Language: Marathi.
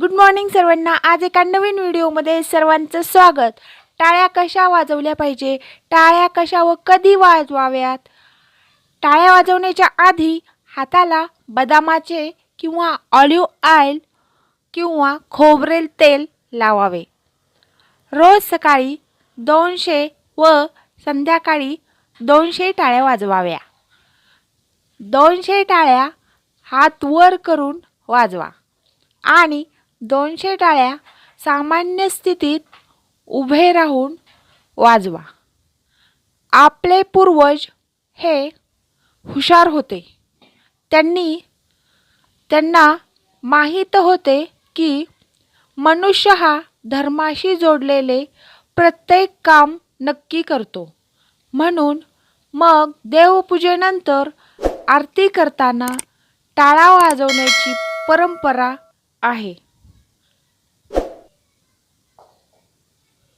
गुड मॉर्निंग सर्वांना. आज एका नवीन व्हिडिओमध्ये सर्वांचं स्वागत. टाळ्या कशा वाजवल्या पाहिजे? टाळ्या कशा व कधी वाजवाव्यात? टाळ्या वाजवण्याच्या आधी हाताला बदामाचे किंवा ऑलिव्ह ऑइल किंवा खोबरेल तेल लावावे. रोज सकाळी दोनशे व संध्याकाळी दोनशे टाळ्या वाजवाव्या. दोनशे टाळ्या हात वर करून वाजवा आणि दोनशे टाळ्या सामान्य स्थितीत उभे राहून वाजवा. आपले पूर्वज हे हुशार होते. त्यांनी त्यांना माहीत होते की मनुष्य हा धर्माशी जोडलेले प्रत्येक काम नक्की करतो. म्हणून मग देवपूजेनंतर आरती करताना टाळा वाजवण्याची परंपरा आहे.